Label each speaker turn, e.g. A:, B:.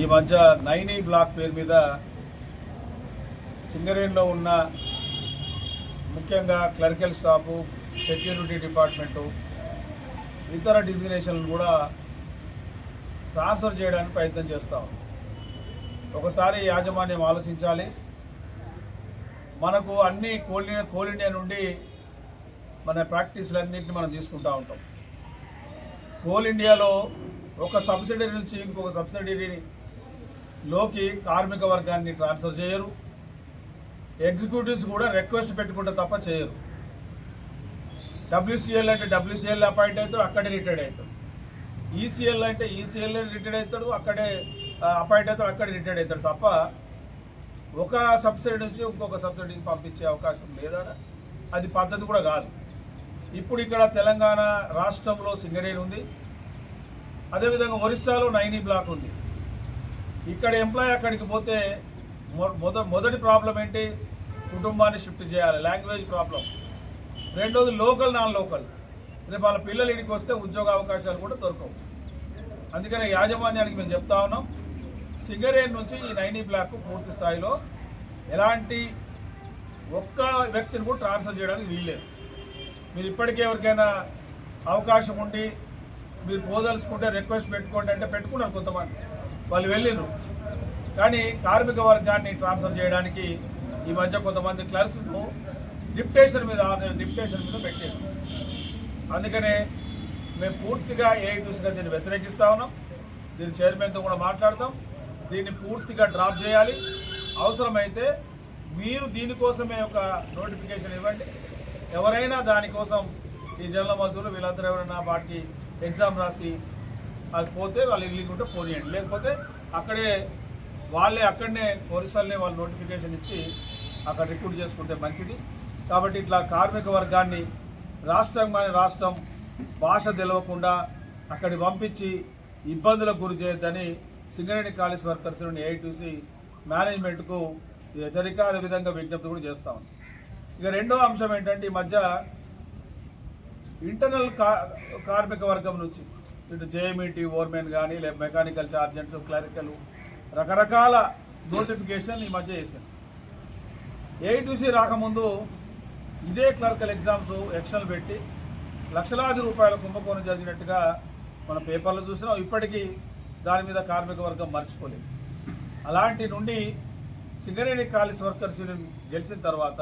A: ఈ మధ్య నైనీ బ్లాక్ పేరు మీద సింగరేణిలో ఉన్న ముఖ్యంగా క్లరికల్ స్టాఫు సెక్యూరిటీ డిపార్ట్మెంటు ఇతర డిజిగ్నేషన్లు కూడా ట్రాన్స్ఫర్ చేయడానికి ప్రయత్నం చేస్తాం ఒకసారి యాజమాన్యం ఆలోచించాలి. మనకు అన్ని కోల్ కోల్ ఇండియా నుండి మన ప్రాక్టీసులన్నింటినీ మనం తీసుకుంటూ ఉంటాం. కోల్ ఇండియాలో ఒక సబ్సిడరీ నుంచి ఇంకొక లోకి కార్మిక వర్గాన్ని ట్రాన్స్ఫర్ చేయరు. ఎగ్జిక్యూటివ్స్ కూడా రిక్వెస్ట్ పెట్టుకుంటే తప్ప చేయరు. డబ్ల్యూసీఎల్ అంటే డబ్ల్యూసీఎల్ అపాయింట్ అవుతాడు అక్కడే రిటైర్డ్ అవుతాడు. ఈసీఎల్ అంటే ఈసీఎల్ రిటైర్డ్ అవుతాడు అక్కడే అపాయింట్ అవుతాడు అక్కడే రిటైర్డ్ అవుతాడు తప్ప ఒక సబ్సిడీ నుంచి ఇంకొక సబ్సిడీకి పంపించే అవకాశం లేదా అది పద్ధతి కూడా కాదు. ఇప్పుడు ఇక్కడ తెలంగాణ రాష్ట్రంలో సింగరేణి ఉంది. అదేవిధంగా ఒరిస్సాలో నైనీ బ్లాక్ ఉంది. ఇక్కడ ఎంప్లాయ్ అక్కడికి పోతే మొ- మొద మొదటి ప్రాబ్లం ఏంటి? కుటుంబాన్ని షిఫ్ట్ చేయాలి. లాంగ్వేజ్ ప్రాబ్లం రెండోది లోకల్ నాన్ లోకల్ రేపు వాళ్ళ పిల్లలు ఇంటికి వస్తే ఉద్యోగ అవకాశాలు కూడా దొరకవు. అందుకనే యాజమాన్యానికి మేము చెప్తా ఉన్నాం. సింగరేన్ నుంచి ఈ నైనీ బ్లాక్ పూర్తి స్థాయిలో ఎలాంటి ఒక్క వ్యక్తిని కూడా ట్రాన్స్ఫర్ చేయడానికి వీల్లేదు. మీరు ఇప్పటికే ఎవరికైనా అవకాశం ఉండి మీరు పోదలుచుకుంటే రిక్వెస్ట్ పెట్టుకోండి అంటే పెట్టుకున్నారు కొంతమంది. వాళ్ళు వెళ్ళిండ్రు కానీ కార్మిక వర్గాన్ని ట్రాన్స్ఫర్ చేయడానికి ఈ మధ్య కొంతమంది క్లర్క్ను డిప్టేషన్ మీద డిప్టేషన్ మీద పెట్టారు అందుకనే మేము పూర్తిగా ఏ గా దీన్ని వ్యతిరేకిస్తా ఉన్నాం. దీని చైర్మన్తో కూడా మాట్లాడతాం దీన్ని పూర్తిగా డ్రాప్ చేయాలి. అవసరమైతే మీరు దీనికోసమే ఒక నోటిఫికేషన్ ఇవ్వండి. ఎవరైనా దానికోసం ఈ జనరల్ మధ్యలో వీళ్ళందరూ ఎవరైనా వాటికి ఎగ్జామ్ రాసి అది పోతే వాళ్ళు ఇల్లు ఉంటే పోనీయండి లేకపోతే అక్కడే వాళ్ళే అక్కడనే పోలీసులనే వాళ్ళు నోటిఫికేషన్ ఇచ్చి అక్కడ రిక్రూట్ చేసుకుంటే మంచిది. కాబట్టి ఇట్లా కార్మిక వర్గాన్ని రాష్ట్రం కానీ రాష్ట్రం భాష తెలవకుండా అక్కడికి పంపించి ఇబ్బందులకు గురి చేయొద్దని సింగరేణి కాలేజ్ వర్కర్స్ నుండి ఏఐటీసీ మేనేజ్మెంట్కు హెచ్చరిక అదేవిధంగా విజ్ఞప్తి కూడా చేస్తా ఉంది ఇక రెండో అంశం ఏంటంటే ఈ మధ్య ఇంటర్నల్ కా కార్మిక వర్గం నుంచి ఇటు జేఎంఈటీ ఓర్మెన్ కానీ లేదా మెకానికల్ చార్జెంట్స్ క్లరికల్ రకరకాల నోటిఫికేషన్ ఈ మధ్య వేసారు ఏఐటీసీ రాకముందు ఇదే క్లర్కల్ ఎగ్జామ్స్ ఎక్షన్లు పెట్టి లక్షలాది రూపాయల కుంభకోణం జరిగినట్టుగా మన పేపర్లు చూసినాం. ఇప్పటికీ దాని మీద కార్మిక వర్గం మర్చిపోలేదు. అలాంటి నుండి సింగరేణి కాలేజ్ వర్కర్స్ యూనియన్ గెలిచిన తర్వాత